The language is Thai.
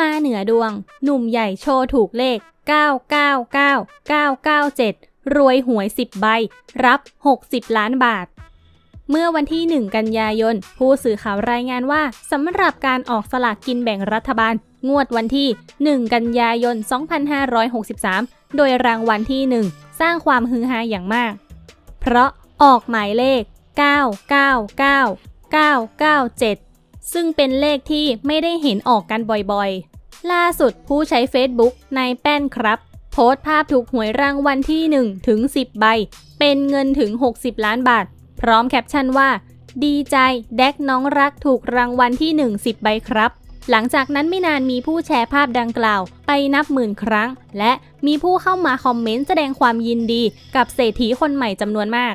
มาเหนือดวง หนุ่มใหญ่โชว์ถูกเลข 999 997 รวยหวย 10 ใบ รับ 60 ล้านบาท เมื่อวันที่ 1 กันยายน ผู้สื่อข่าวรายงานว่าสำหรับการออกสลากกินแบ่งรัฐบาล งวดวันที่ 1 กันยายน 2563 โดยรางวัลที่ 1 สร้างความฮือฮาอย่างมาก เพราะออกหมายเลข 999 997 ซึ่งเป็นเลขที่ไม่ได้เห็นออกกันบ่อยๆ ล่าสุดผู้ใช้ Facebook นายแป้นครับ โพสต์ภาพถูกหวยรางวัลที่ 1 ถึง 10 ใบ เป็นเงินถึง 60 ล้านบาท พร้อมแคปชั่นว่า ดีใจ แดกน้องรักถูกรางวัลที่ 1 10 ใบครับ หลังจากนั้นไม่นานมีผู้แชร์ภาพดังกล่าว ไปนับหมื่นครั้ง และมีผู้เข้ามาคอมเมนต์แสดงความยินดี กับเศรษฐีคนใหม่จำนวนมาก